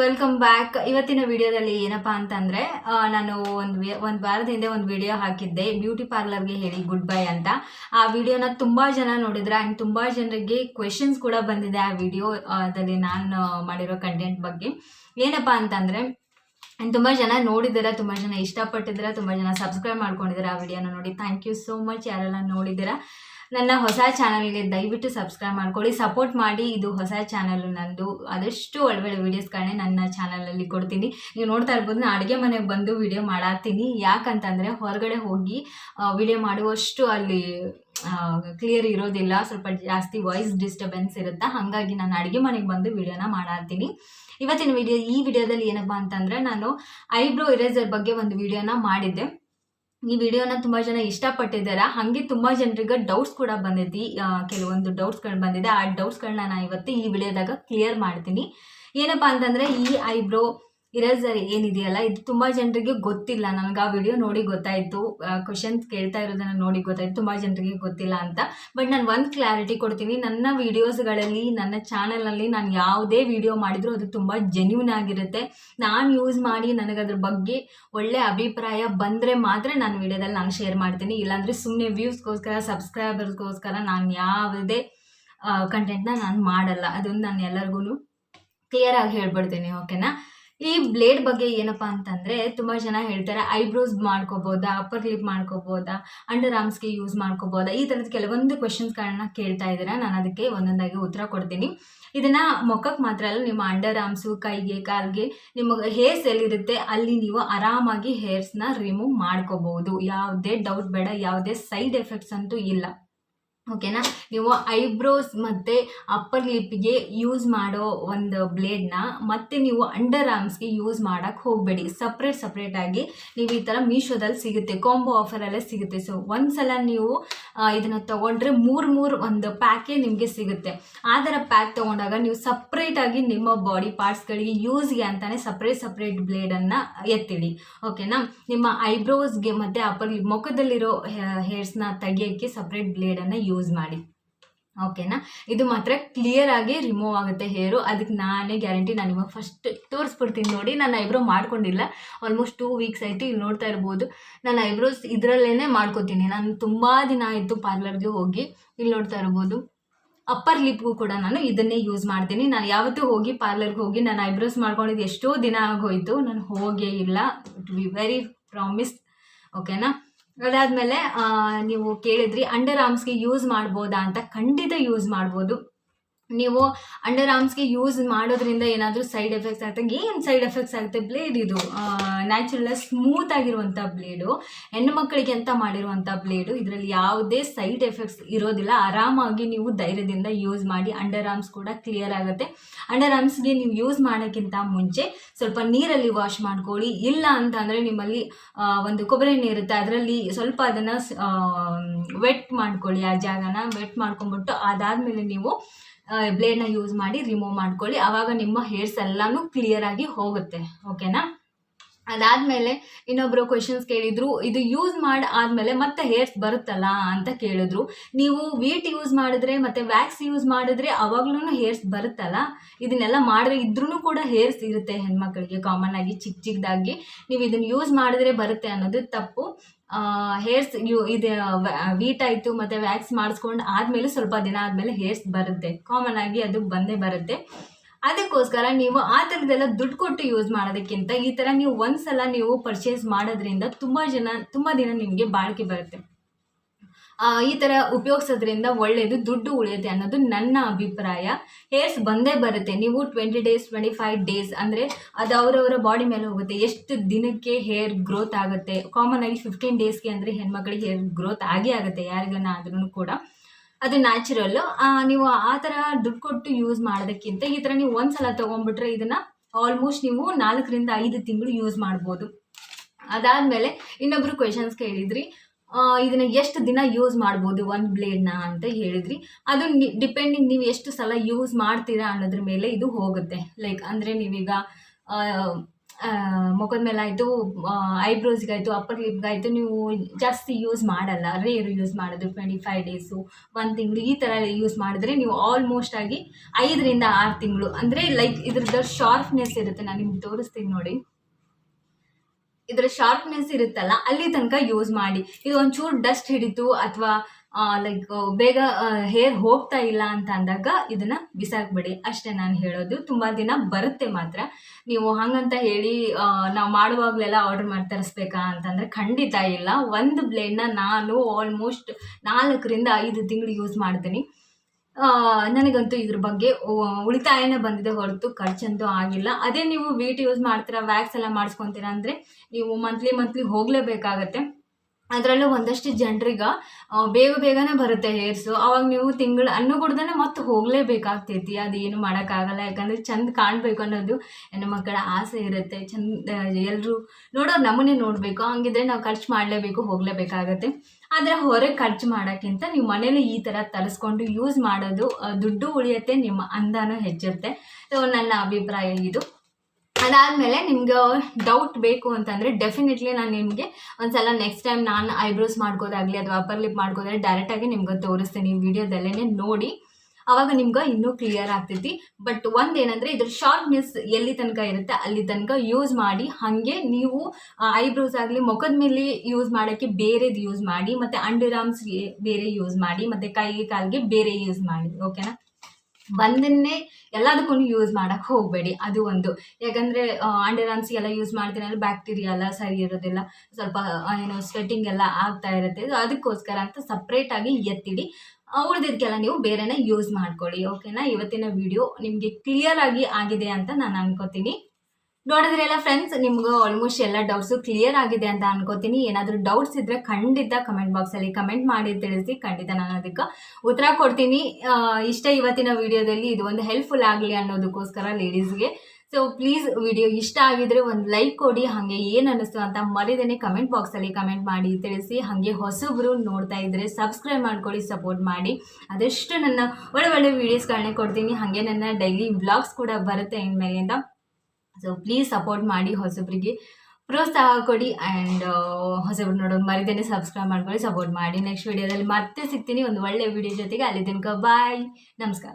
Welcome back ಇವತ್ತಿನ ವಿಡಿಯೋದಲ್ಲಿ ಏನಪ್ಪಾ ಅಂತಂದ್ರೆ ನಾನು ಒಂದು ಒಂದು ವಾರದ ಹಿಂದೆ ಒಂದು ವಿಡಿಯೋ ಹಾಕಿದ್ದೆ ಬ್ಯೂಟಿ ಪಾರ್ಲರ್ಗೆ ಹೇಳಿ ಗುಡ್ ಬೈ ಅಂತ. ಆ ವಿಡಿಯೋನ ತುಂಬಾ ಜನ ನೋಡಿದ್ರೆ ಆ್ಯಂಡ್ ತುಂಬಾ ಜನರಿಗೆ ಕ್ವೆಶನ್ಸ್ ಕೂಡ ಬಂದಿದೆ ಆ ವಿಡಿಯೋ ಅದಲ್ಲಿ ನಾನು ಮಾಡಿರೋ ಕಂಟೆಂಟ್ ಬಗ್ಗೆ. ಏನಪ್ಪಾ ಅಂತಂದ್ರೆ and ತುಂಬ ಜನ ನೋಡಿದ್ದೀರಾ ತುಂಬ ಜನ ಇಷ್ಟಪಟ್ಟಿದ್ದೀರಾ ತುಂಬ ಜನ ಸಬ್ಸ್ಕ್ರೈಬ್ ಮಾಡ್ಕೊಂಡಿದ್ದೀರಾ ಆ ವಿಡಿಯೋನ ನೋಡಿ. ಥ್ಯಾಂಕ್ ಯು ಸೋ ಮಚ್ ಯಾರೆಲ್ಲ ನೋಡಿದ್ದೀರಾ ನನ್ನ ಹೊಸ ಚಾನಲ್ಗೆ ದಯವಿಟ್ಟು ಸಬ್ಸ್ಕ್ರೈಬ್ ಮಾಡ್ಕೊಳ್ಳಿ. ಸಪೋರ್ಟ್ ಮಾಡಿ. ಇದು ಹೊಸ ಚಾನಲ್ ನಂದು. ಆದಷ್ಟು ಒಳ್ಳೊಳ್ಳೆ ವೀಡಿಯೋಸ್ಗಳನ್ನೇ ನನ್ನ ಚಾನಲಲ್ಲಿ ಕೊಡ್ತೀನಿ. ನೀವು ನೋಡ್ತಾ ಇರ್ಬೋದು, ನಾನು ಅಡುಗೆ ಮನೆಗೆ ಬಂದು ವಿಡಿಯೋ ಮಾಡಾತೀನಿ ಯಾಕಂತಂದರೆ ಹೊರಗಡೆ ಹೋಗಿ ವಿಡಿಯೋ ಮಾಡುವಷ್ಟು ಅಲ್ಲಿ ಕ್ಲಿಯರ್ ಇರೋದಿಲ್ಲ. ಸ್ವಲ್ಪ ಜಾಸ್ತಿ ವಾಯ್ಸ್ ಡಿಸ್ಟರ್ಬೆನ್ಸ್ ಇರುತ್ತೆ, ಹಾಗಾಗಿ ನಾನು ಅಡುಗೆ ಮನೆಗೆ ಬಂದು ವೀಡಿಯೋನ ಮಾಡಾಕ್ತೀನಿ. ಇವತ್ತಿನ ವಿಡಿಯೋ ಈ ವಿಡಿಯೋದಲ್ಲಿ ಏನಪ್ಪ ಅಂತಂದರೆ ನಾನು ಐಬ್ರೋ ಇರೇಸರ್ ಬಗ್ಗೆ ಒಂದು ವಿಡಿಯೋನ ಮಾಡಿದ್ದೆ. ಈ ವಿಡಿಯೋನ ತುಂಬ ಜನ ಇಷ್ಟಪಟ್ಟಿದ್ದಾರೆ. ಹಾಗೆ ತುಂಬ ಜನರಿಗೆ ಡೌಟ್ಸ್ ಕೂಡ ಕೆಲವೊಂದು ಕೆಲವೊಂದು ಡೌಟ್ಸ್ಗಳು ಬಂದಿದೆ. ಆ ಡೌಟ್ಸ್ಗಳನ್ನ ನಾನು ಇವತ್ತು ಈ ವಿಡಿಯೋದಾಗ ಕ್ಲಿಯರ್ ಮಾಡ್ತೀನಿ. ಏನಪ್ಪ ಅಂತಂದರೆ ಈ ಐಬ್ರೋ ಇರೇಸರ್ ಏನಿದೆಯಲ್ಲ? ಇದು ತುಂಬ ಜನರಿಗೆ ಗೊತ್ತಿಲ್ಲ. ನನಗೆ ಆ ವಿಡಿಯೋ ನೋಡಿ ಗೊತ್ತಾಯಿತು. ಕ್ವಶನ್ಸ್ ಕೇಳ್ತಾ ಇರೋದನ್ನ ನೋಡಿ ಗೊತ್ತಾಯಿತು. ತುಂಬ ಜನರಿಗೆ ಗೊತ್ತಿಲ್ಲ ಅಂತ. ಬಟ್ ನಾನು ಒಂದು ಕ್ಲಾರಿಟಿ ಕೊಡ್ತೀನಿ. ನನ್ನ ವೀಡಿಯೋಸ್ಗಳಲ್ಲಿ ನನ್ನ ಚಾನಲಲ್ಲಿ ನಾನು ಯಾವುದೇ ವಿಡಿಯೋ ಮಾಡಿದರೂ ಅದು ತುಂಬ ಜೆನ್ಯೂನ್ ಆಗಿರುತ್ತೆ. ನಾನು ಯೂಸ್ ಮಾಡಿ ನನಗೆ ಅದ್ರ ಬಗ್ಗೆ ಒಳ್ಳೆ ಅಭಿಪ್ರಾಯ ಬಂದರೆ ಮಾತ್ರ ನಾನು ವಿಡಿಯೋದಲ್ಲಿ ನಾನು ಶೇರ್ ಮಾಡ್ತೀನಿ. ಇಲ್ಲಾಂದರೆ ಸುಮ್ಮನೆ ವ್ಯೂಸ್ಗೋಸ್ಕರ ಸಬ್ಸ್ಕ್ರೈಬರ್ಸ್ಗೋಸ್ಕರ ನಾನು ಯಾವುದೇ ಕಂಟೆಂಟ್ನ ನಾನು ಮಾಡಲ್ಲ. ಅದೊಂದು ನಾನು ಎಲ್ಲರಿಗೂ ಕ್ಲಿಯರ್ ಆಗಿ ಹೇಳ್ಬಿಡ್ತೀನಿ ಓಕೆನಾ ಈ ಬ್ಲೇಡ್ ಬಗ್ಗೆ ಏನಪ್ಪ ಅಂತಂದರೆ ತುಂಬ ಜನ ಹೇಳ್ತಾರೆ ಐಬ್ರೋಸ್ ಮಾಡ್ಕೋಬೋದಾ ಅಪ್ಪರ್ ಲಿಪ್ ಮಾಡ್ಕೋಬೋದಾ ಅಂಡರ್ ಆರ್ಮ್ಸ್ಗೆ ಯೂಸ್ ಮಾಡ್ಕೋಬೋದಾ, ಈ ಥರದ ಕೆಲವೊಂದು ಕ್ವೆಶನ್ಸ್ಗಳನ್ನ ಕೇಳ್ತಾ ಇದ್ದೀರಾ. ನಾನು ಅದಕ್ಕೆ ಒಂದೊಂದಾಗಿ ಉತ್ತರ ಕೊಡ್ತೀನಿ. ಇದನ್ನು ಮುಖಕ್ಕೆ ಮಾತ್ರ ಅಲ್ಲ, ನಿಮ್ಮ ಅಂಡರ್ ಆರ್ಮ್ಸು ಕೈಗೆ, ಕಾಲ್ಗೆ ನಿಮಗೆ ಹೇರ್ಸ್ ಎಲ್ಲಿರುತ್ತೆ ಅಲ್ಲಿ ನೀವು ಆರಾಮಾಗಿ ಹೇರ್ಸ್ನ ರಿಮೂವ್ ಮಾಡ್ಕೋಬಹುದು ಯಾವುದೇ ಡೌಟ್ ಬೇಡ, ಯಾವುದೇ ಸೈಡ್ ಎಫೆಕ್ಟ್ಸ್ ಅಂತೂ ಇಲ್ಲ. ಓಕೆನಾ? ನೀವು ಐಬ್ರೋಸ್ ಮತ್ತು ಅಪ್ಪರ್ ಲಿಪ್ಗೆ ಯೂಸ್ ಮಾಡೋ ಒಂದು ಬ್ಲೇಡ್ನ ಮತ್ತೆ ನೀವು ಅಂಡರ್ ಆರ್ಮ್ಸ್ಗೆ ಯೂಸ್ ಮಾಡೋಕ್ಕೆ ಹೋಗಬೇಡಿ. ಸಪ್ರೇಟ್ ಸಪ್ರೇಟಾಗಿ ನೀವು ಈ ಥರ ಮೀಶೋದಲ್ಲಿ ಸಿಗುತ್ತೆ, ಕಾಂಬೋ ಆಫರಲ್ಲೇ ಸಿಗುತ್ತೆ. ಸೊ ಒಂದು ಸಲ ನೀವು ಇದನ್ನು ತೊಗೊಂಡ್ರೆ ಮೂರು ಮೂರು ಒಂದು ಪ್ಯಾಕೇ ನಿಮಗೆ ಸಿಗುತ್ತೆ. ಆ ಥರ ಪ್ಯಾಕ್ ತೊಗೊಂಡಾಗ ನೀವು ಸಪ್ರೇಟಾಗಿ ನಿಮ್ಮ ಬಾಡಿ ಪಾರ್ಟ್ಸ್ಗಳಿಗೆ ಯೂಸ್ಗೆ ಅಂತಲೇ ಸಪ್ರೇಟ್ ಸಪ್ರೇಟ್ ಬ್ಲೇಡನ್ನು ಎತ್ತಿಡಿ. ಓಕೆನಾ? ನಿಮ್ಮ ಐಬ್ರೋಸ್ಗೆ ಮತ್ತು ಅಪ್ಪರ್ ಮುಖದಲ್ಲಿರೋ ಹೇರ್ಸ್ನ ತೆಗಿಯೋಕ್ಕೆ ಸಪ್ರೇಟ್ ಬ್ಲೇಡನ್ನು ಯೂಸ್ ಮಾಡಿ. ಓಕೆನಾ ಇದು ಮಾತ್ರ ಕ್ಲಿಯರ್ ಆಗಿ ರಿಮೂವ್ ಆಗುತ್ತೆ ಹೇರು ಅದಕ್ಕೆ ನಾನೇ ಗ್ಯಾರಂಟಿ ನಾನು ಇವಾಗ ಫಸ್ಟ್ ತೋರಿಸ್ಬಿಡ್ತೀನಿ ನೋಡಿ. ನಾನು ಐಬ್ರೋ ಮಾಡ್ಕೊಂಡಿಲ್ಲ. ಆಲ್ಮೋಸ್ಟ್ ಟೂ ವೀಕ್ಸ್ ಆಯಿತು ಇಲ್ಲಿ ನೋಡ್ತಾ ಇರ್ಬೋದು. ನಾನು ಐಬ್ರೋಸ್ ಇದರಲ್ಲೇ ಮಾಡ್ಕೋತೀನಿ. ನಾನು ತುಂಬ ದಿನ ಆಯಿತು ಪಾರ್ಲರ್ಗೆ ಹೋಗಿ ಇಲ್ಲಿ ನೋಡ್ತಾ ಇರ್ಬೋದು. ಅಪ್ಪರ್ ಲಿಪ್ಗೂ ಕೂಡ ನಾನು ಇದನ್ನೇ ಯೂಸ್ ಮಾಡ್ತೀನಿ. ನಾನು ಯಾವತ್ತೂ ಹೋಗಿ ಪಾರ್ಲರ್ಗೆ ಹೋಗಿ ನಾನು ಐಬ್ರೋಸ್ ಮಾಡ್ಕೊಂಡಿದ್ದು ಎಷ್ಟೋ ದಿನ ಆಗೋಯಿತು. ನಾನು ಹೋಗೇ ಇಲ್ಲ. ಬಿ ವೆರಿ ಪ್ರಾಮಿಸ್ ಓಕೆನಾ ಅದಾದಮೇಲೆ ನೀವು ಕೇಳಿದ್ರಿ ಅಂಡರ್ ಆರ್ಮ್ಸ್ಗೆ ಯೂಸ್ ಮಾಡ್ಬೋದಾ ಅಂತ ಖಂಡಿತ ಯೂಸ್ ಮಾಡ್ಬೋದು. ನೀವು ಅಂಡರ್ ಆರ್ಮ್ಸ್ಗೆ ಯೂಸ್ ಮಾಡೋದ್ರಿಂದ ಏನಾದರೂ ಸೈಡ್ ಎಫೆಕ್ಟ್ಸ್ ಆಗುತ್ತೆ ಏನು ಸೈಡ್ ಎಫೆಕ್ಟ್ಸ್ ಆಗುತ್ತೆ ಬ್ಲೇಡ್ ಇದು ನ್ಯಾಚುರಲ್ ಸ್ಮೂತ್ ಆಗಿರುವಂಥ ಬ್ಲೇಡು ಹೆಣ್ಣು ಮಕ್ಕಳಿಗೆ ಅಂತ ಮಾಡಿರುವಂಥ ಬ್ಲೇಡು ಇದರಲ್ಲಿ ಯಾವುದೇ ಸೈಡ್ ಎಫೆಕ್ಟ್ಸ್ ಇರೋದಿಲ್ಲ. ಆರಾಮಾಗಿ ನೀವು ಧೈರ್ಯದಿಂದ ಯೂಸ್ ಮಾಡಿ ಅಂಡರ್ ಆರ್ಮ್ಸ್ ಕೂಡ ಕ್ಲಿಯರ್ ಆಗುತ್ತೆ. ಅಂಡರ್ ಆರ್ಮ್ಸ್ಗೆ ನೀವು ಯೂಸ್ ಮಾಡೋಕ್ಕಿಂತ ಮುಂಚೆ ಸ್ವಲ್ಪ ನೀರಲ್ಲಿ ವಾಶ್ ಮಾಡ್ಕೊಳ್ಳಿ. ಇಲ್ಲ ಅಂತ ಅಂದರೆ ನಿಮ್ಮಲ್ಲಿ ಒಂದು ಕೊಬ್ಬರಿ ಇರುತ್ತೆ, ಅದರಲ್ಲಿ ಸ್ವಲ್ಪ ಅದನ್ನು ವೆಟ್ ಮಾಡ್ಕೊಳ್ಳಿ ಆ ಜಾಗನ ವೆಟ್ ಮಾಡ್ಕೊಂಬಿಟ್ಟು ಅದಾದಮೇಲೆ ನೀವು ಬ್ಲೇಡ್ನ ಯೂಸ್ ಮಾಡಿ ರಿಮೂವ್ ಮಾಡ್ಕೊಳ್ಳಿ. ಆವಾಗ ನಿಮ್ಮ ಹೇರ್ಸ್ ಎಲ್ಲನೂ ಕ್ಲಿಯರ್ ಆಗಿ ಹೋಗುತ್ತೆ. ಓಕೆನಾ ಅದಾದಮೇಲೆ ಇನ್ನೊಬ್ಬರು ಕ್ವೆಶನ್ಸ್ ಕೇಳಿದ್ರು, ಇದು ಯೂಸ್ ಮಾಡಿ ಆದಮೇಲೆ ಮತ್ತೆ ಹೇರ್ಸ್ ಬರುತ್ತಲ್ಲ ಅಂತ ಕೇಳಿದ್ರು. ನೀವು ವೀಟ್ ಯೂಸ್ ಮಾಡಿದ್ರೆ ಮತ್ತು ವ್ಯಾಕ್ಸ್ ಯೂಸ್ ಮಾಡಿದ್ರೆ ಅವಾಗ್ಲೂ ಹೇರ್ಸ್ ಬರುತ್ತಲ್ಲ? ಇದನ್ನೆಲ್ಲ ಮಾಡಿದ್ರೆ ಇದ್ರೂ ಕೂಡ ಹೇರ್ಸ್ ಇರುತ್ತೆ ಹೆಣ್ಮಕ್ಳಿಗೆ ಕಾಮನ್ ಆಗಿ ಚಿಕ್ಕ ಚಿಕ್ಕದಾಗಿ ನೀವು ಇದನ್ನ ಯೂಸ್ ಮಾಡಿದ್ರೆ ಬರುತ್ತೆ ಅನ್ನೋದು ತಪ್ಪು. ಹೇರ್ಸ್ ಯು, ಇದು ವೀಟ್ ಆಯಿತು ಮತ್ತು ವ್ಯಾಕ್ಸ್ ಮಾಡಿಸ್ಕೊಂಡು ಆದಮೇಲೆ ಸ್ವಲ್ಪ ದಿನ ಆದಮೇಲೆ ಹೇರ್ಸ್ ಬರುತ್ತೆ. ಕಾಮನ್ ಆಗಿ ಅದು ಬಂದೇ ಬರುತ್ತೆ. ಅದಕ್ಕೋಸ್ಕರ ನೀವು ಆ ಥರದ್ದೆಲ್ಲ ದುಡ್ಡು ಕೊಟ್ಟು ಯೂಸ್ ಮಾಡೋದಕ್ಕಿಂತ ಈ ಥರ ನೀವು ಒಂದ್ಸಲ ನೀವು ಪರ್ಚೇಸ್ ಮಾಡೋದ್ರಿಂದ ತುಂಬ ಜನ, ತುಂಬ ದಿನ ನಿಮಗೆ ಬಾಳಿಕೆ ಬರುತ್ತೆ. ಈ ಥರ ಉಪಯೋಗಿಸೋದ್ರಿಂದ ಒಳ್ಳೆಯದು ದುಡ್ಡು ಉಳಿಯುತ್ತೆ ಅನ್ನೋದು ನನ್ನ ಅಭಿಪ್ರಾಯ. ಹೇರ್ಸ್ ಬಂದೇ ಬರುತ್ತೆ. ನೀವು twenty days twenty five days ಅಂದರೆ ಅದು ಅವರವರ ಬಾಡಿ ಮೇಲೆ ಹೋಗುತ್ತೆ. ಎಷ್ಟು ದಿನಕ್ಕೆ ಹೇರ್ ಗ್ರೋತ್ ಆಗುತ್ತೆ? ಕಾಮನ್ ಆಗಿ ಫಿಫ್ಟೀನ್ ಡೇಸ್ಗೆ ಅಂದರೆ ಹೆಣ್ಮಕ್ಳಿಗೆ ಹೇರ್ ಗ್ರೋತ್ ಆಗೇ ಆಗುತ್ತೆ ಯಾರಿಗನ್ನ ಆದ್ರೂ ಕೂಡ. ಅದು ನ್ಯಾಚುರಲ್ಲು ನೀವು ಆ ಥರ ದುಡ್ಡು ಕೊಟ್ಟು ಯೂಸ್ ಮಾಡೋದಕ್ಕಿಂತ ಈ ಥರ ನೀವು ಒಂದು ಸಲ ತೊಗೊಂಡ್ಬಿಟ್ರೆ ಇದನ್ನು ಆಲ್ಮೋಸ್ಟ್ ನೀವು ನಾಲ್ಕರಿಂದ ಐದು ತಿಂಗಳು ಯೂಸ್ ಮಾಡ್ಬೋದು. ಅದಾದಮೇಲೆ ಇನ್ನೊಬ್ರು ಕ್ವೆಶನ್ಸ್ ಕೇಳಿದ್ರಿ ಇದನ್ನು ಇದನ್ನ ಎಷ್ಟು ದಿನ ಯೂಸ್ ಮಾಡ್ಬೋದು ಒಂದು ಬ್ಲೇಡ್ನ ಅಂತ ಹೇಳಿದ್ರಿ. ಅದು ಡಿಪೆಂಡಿಂಗ್ ನೀವು ಎಷ್ಟು ಸಲ ಯೂಸ್ ಮಾಡ್ತೀರಾ ಅನ್ನೋದ್ರ ಮೇಲೆ ಇದು ಹೋಗುತ್ತೆ. ಲೈಕ್ ಅಂದರೆ ನೀವೀಗ ಮುಖದ ಮೇಲೆ ಆಯಿತು ಐಬ್ರೋಸ್ಗಾಯಿತು ಅಪ್ಪರ್ ಲಿಪ್ಗಾಯಿತು ನೀವು ಜಾಸ್ತಿ ಯೂಸ್ ಮಾಡಲ್ಲ. ರೇರ್ ಯೂಸ್ ಮಾಡೋದು ಟ್ವೆಂಟಿ ಫೈವ್ ಡೇಸು ಒಂದು ತಿಂಗಳು ಈ ಥರ ಯೂಸ್ ಮಾಡಿದ್ರೆ ನೀವು ಆಲ್ಮೋಸ್ಟ್ ಆಗಿ ಐದರಿಂದ ಆರು ತಿಂಗಳು. ಅಂದರೆ ಲೈಕ್ ಇದ್ರದ್ದು ಶಾರ್ಪ್ನೆಸ್ ಇರುತ್ತೆ, ನಾನು ನಿಮ್ಗೆ ತೋರಿಸ್ತೀನಿ ನೋಡಿ. ಇದರ ಶಾರ್ಪ್ನೆಸ್ ಇರುತ್ತಲ್ಲ, ಅಲ್ಲಿ ತನಕ ಯೂಸ್ ಮಾಡಿ. ಇದು ಒಂಚೂರು ಡಸ್ಟ್ ಹಿಡಿತು, ಅಥವಾ ಲೈಕ್ ಬೇಗ ಹೇರ್ ಹೋಗ್ತಾ ಇಲ್ಲ ಅಂತ ಅಂದಾಗ ಇದನ್ನ ಬಿಸಾಕ್ಬಿಡಿ. ಅಷ್ಟೇ ನಾನು ಹೇಳೋದು. ತುಂಬ ದಿನ ಬರುತ್ತೆ ಮಾತ್ರ. ನೀವು ಹಾಗಂತ ಹೇಳಿ ನಾವು ಮಾಡುವಾಗಲೆಲ್ಲ ಆರ್ಡರ್ ಮಾಡಿ ತರಿಸ್ಬೇಕಾ ಅಂತಂದರೆ ಖಂಡಿತ ಇಲ್ಲ. ಒಂದು ಬ್ಲೇಡ್ನ ನಾನು ಆಲ್ಮೋಸ್ಟ್ ನಾಲ್ಕರಿಂದ ಐದು ತಿಂಗಳು ಯೂಸ್ ಮಾಡ್ತೀನಿ. ನನಗಂತೂ ಇದ್ರ ಬಗ್ಗೆ ಉಳಿತಾಯನೇ ಬಂದಿದೆ ಹೊರತು ಖರ್ಚಂತೂ ಆಗಿಲ್ಲ. ಅದೇ ನೀವು ವೀಟ್ ಯೂಸ್ ಮಾಡ್ತೀರಾ ವ್ಯಾಕ್ಸ್ ಎಲ್ಲ ಮಾಡಿಸ್ಕೊತೀರಾ ಅಂದರೆ ನೀವು ಮಂತ್ಲಿ ಮಂತ್ಲಿ ಹೋಗಲೇಬೇಕಾಗತ್ತೆ. ಅದರಲ್ಲೂ ಒಂದಷ್ಟು ಜನರಿಗೆ ಬೇಗ ಬೇಗನೆ ಬರುತ್ತೆ ಹೇರ್ಸು ಅವಾಗ ನೀವು ತಿಂಗಳು ಅನ್ನು ಕುಡ್ದೇ ಮತ್ತೆ ಹೋಗಲೇಬೇಕಾಗ್ತೈತಿ. ಅದೇನು ಮಾಡೋಕ್ಕಾಗಲ್ಲ. ಯಾಕಂದರೆ ಚಂದ ಕಾಣಬೇಕು ಅನ್ನೋದು ಹೆಣ್ಣು ಮಕ್ಕಳ ಆಸೆ ಇರುತ್ತೆ. ಚಂದ ಎಲ್ಲರೂ ನೋಡೋರು ನಮ್ಮನ್ನೇ ನೋಡಬೇಕು. ಹಂಗಿದ್ರೆ ನಾವು ಖರ್ಚು ಮಾಡಲೇಬೇಕು, ಹೋಗಲೇಬೇಕಾಗತ್ತೆ. ಆದರೆ ಹೊರಗೆ ಖರ್ಚು ಮಾಡೋಕ್ಕಿಂತ ನೀವು ಮನೇಲಿ ಈ ಥರ ತರಿಸ್ಕೊಂಡು ಯೂಸ್ ಮಾಡೋದು ದುಡ್ಡು ಉಳಿಯುತ್ತೆ, ನಿಮ್ಮ ಅಂದಾನು ಹೆಚ್ಚುತ್ತೆ. ಸೊ ನನ್ನ ಅಭಿಪ್ರಾಯ ಇದು. ಅದಾದಮೇಲೆ ನಿಮ್ಗೆ ಡೌಟ್ ಬೇಕು ಅಂತಂದರೆ ಡೆಫಿನೆಟ್ಲಿ ನಾನು ನಿಮಗೆ ಒಂದ್ಸಲ ನೆಕ್ಸ್ಟ್ ಟೈಮ್ ನಾನು ಐಬ್ರೋಸ್ ಮಾಡ್ಕೋದಾಗಲಿ ಅಥವಾ ಅಪ್ಪರ್ ಲಿಪ್ ಮಾಡ್ಕೋದಾಗಲಿ ಡೈರೆಕ್ಟಾಗಿ ನಿಮ್ಗೆ ತೋರಿಸ್ತೀನಿ ವಿಡಿಯೋದಲ್ಲೇ ನೋಡಿ. ಅವಾಗ ನಿಮ್ಗೆ ಇನ್ನೂ ಕ್ಲಿಯರ್ ಆಗ್ತೈತಿ. ಬಟ್ ಒಂದೇನಂದರೆ ಇದ್ರ ಶಾರ್ಪ್ನೆಸ್ ಎಲ್ಲಿ ತನಕ ಇರುತ್ತೆ ಅಲ್ಲಿ ತನಕ ಯೂಸ್ ಮಾಡಿ, ಹಾಗೆ ನೀವು ಐಬ್ರೋಸ್ ಆಗಲಿ ಮುಖದ ಮೇಲೆ ಯೂಸ್ ಮಾಡೋಕ್ಕೆ ಬೇರೆದು ಯೂಸ್ ಮಾಡಿ, ಮತ್ತು ಅಂಡರ್ಆರ್ಮ್ಸ್ಗೆ ಬೇರೆ ಯೂಸ್ ಮಾಡಿ, ಮತ್ತು ಕೈಗೆ ಕಾಲಿಗೆ ಬೇರೆ ಯೂಸ್ ಮಾಡಿ ಓಕೆನಾ ಒಂದನ್ನೇ ಎಲ್ಲದಕ್ಕೂ ಯೂಸ್ ಮಾಡೋಕ್ಕೆ ಹೋಗಬೇಡಿ. ಅದು ಒಂದು. ಯಾಕಂದರೆ ಅಂಡರ್ ಆರ್ಮ್ಸ್ಗೆಲ್ಲ ಯೂಸ್ ಮಾಡ್ತೀನಲ್ಲ ಬ್ಯಾಕ್ಟೀರಿಯಾ ಎಲ್ಲ ಸರಿ ಇರೋದಿಲ್ಲ. ಸ್ವಲ್ಪ ಏನು ಸ್ವೆಟ್ಟಿಂಗ್ ಎಲ್ಲ ಆಗ್ತಾ ಇರುತ್ತೆ. ಅದಕ್ಕೋಸ್ಕರ ಅಂತ ಸಪ್ರೇಟಾಗಿ ಎತ್ತಿಡಿ. ಉಳಿದಿದ್ದಕ್ಕೆಲ್ಲ ನೀವು ಬೇರೆನೇ ಯೂಸ್ ಮಾಡ್ಕೊಳ್ಳಿ. ಓಕೆನಾ ಇವತ್ತಿನ ವಿಡಿಯೋ ನಿಮಗೆ ಕ್ಲಿಯರ್ ಆಗಿ ಆಗಿದೆ ಅಂತ ನಾನು ಅನ್ಕೋತೀನಿ. ನೋಡಿದ್ರೆಲ್ಲ ಫ್ರೆಂಡ್ಸ್ ನಿಮ್ಗೆ ಆಲ್ಮೋಸ್ಟ್ ಎಲ್ಲ ಡೌಟ್ಸು ಕ್ಲಿಯರ್ ಆಗಿದೆ ಅಂತ ಅನ್ಕೋತೀನಿ. ಏನಾದರೂ ಡೌಟ್ಸ್ ಇದ್ದರೆ ಖಂಡಿತ ಕಮೆಂಟ್ ಬಾಕ್ಸಲ್ಲಿ ಕಮೆಂಟ್ ಮಾಡಿ ತಿಳಿಸಿ. ಖಂಡಿತ ನಾನು ಅದಕ್ಕೆ ಉತ್ತರ ಕೊಡ್ತೀನಿ. ಇಷ್ಟ ಇವತ್ತಿನ ವಿಡಿಯೋದಲ್ಲಿ ಇದು ಒಂದು ಹೆಲ್ಪ್ಫುಲ್ ಆಗಲಿ ಅನ್ನೋದಕ್ಕೋಸ್ಕರ ಲೇಡೀಸ್ಗೆ ಸೊ ಪ್ಲೀಸ್ ವಿಡಿಯೋ ಇಷ್ಟ ಆಗಿದ್ರೆ ಒಂದು ಲೈಕ್ ಕೊಡಿ. ಹಾಗೆ ಏನು ಅನ್ನಿಸ್ತು ಅಂತ ಮರಿದೇನೆ ಕಮೆಂಟ್ ಬಾಕ್ಸಲ್ಲಿ ಕಮೆಂಟ್ ಮಾಡಿ ತಿಳಿಸಿ. ಹಾಗೆ ಹೊಸಬ್ರು ನೋಡ್ತಾ ಇದ್ದರೆ ಸಬ್ಸ್ಕ್ರೈಬ್ ಮಾಡ್ಕೊಳ್ಳಿ ಸಪೋರ್ಟ್ ಮಾಡಿ. ಅದೆಷ್ಟು ನನ್ನ ಒಳ್ಳೆ ಒಳ್ಳೆ ವೀಡಿಯೋಸ್ಗಳನ್ನೇ ಕೊಡ್ತೀನಿ. ಹಾಗೆ ನನ್ನ ಡೈಲಿ ಬ್ಲಾಗ್ಸ್ ಕೂಡ ಬರುತ್ತೆ ಇನ್ಮೇಲಿಂದ. ಸೊ ಪ್ಲೀಸ್ ಸಪೋರ್ಟ್ ಮಾಡಿ ಹೊಸಬ್ರಿಗೆ. ಪ್ರೋತ್ಸಾಹ ಕೊಡಿ ಆ್ಯಂಡ್ ಹೊಸಬ್ರು ನೋಡೋದು ಮರಿದೇನೆ ಸಬ್ಸ್ಕ್ರೈಬ್ ಮಾಡ್ಕೊಳ್ಳಿ ಸಪೋರ್ಟ್ ಮಾಡಿ. ನೆಕ್ಸ್ಟ್ ವಿಡಿಯೋದಲ್ಲಿ ಮತ್ತೆ ಸಿಗ್ತೀನಿ. ಒಂದು ಒಳ್ಳೆ ವಿಡಿಯೋ ಜೊತೆಗೆ ಅಲ್ಲಿ ತನಕ ಬಾಯ್ ನಮಸ್ಕಾರ.